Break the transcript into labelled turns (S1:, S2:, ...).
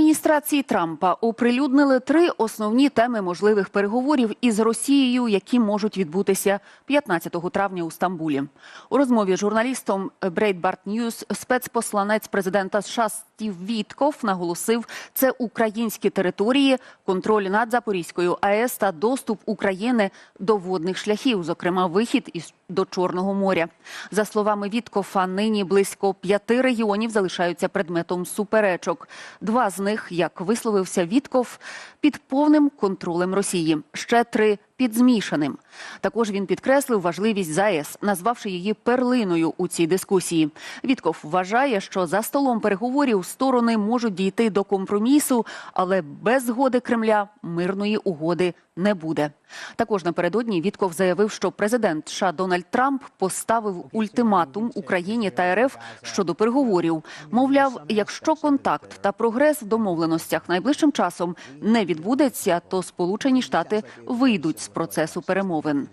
S1: адміністрації Трампа оприлюднили три основні теми можливих переговорів із Росією, які можуть відбутися 15 травня у Стамбулі. У розмові з журналістом Breitbart News спецпосланець президента США Стів Вітков наголосив, це українські території, контроль над Запорізькою АЕС та доступ України до водних шляхів, зокрема вихід із до Чорного моря. За словами Віткофа, нині близько п'яти регіонів залишаються предметом суперечок. Два з них, як висловився Вітков, під повним контролем Росії. Ще три під змішаним. Також він підкреслив важливість ЗАЕС, назвавши її перлиною у цій дискусії. Вітков вважає, що за столом переговорів сторони можуть дійти до компромісу, але без згоди Кремля мирної угоди не буде. Також напередодні Вітков заявив, що президент США Дональд Трамп поставив ультиматум Україні та РФ щодо переговорів. Мовляв, якщо контакт та прогрес в домовленостях найближчим часом не відбудеться, то Сполучені Штати вийдуть з процесу перемовин.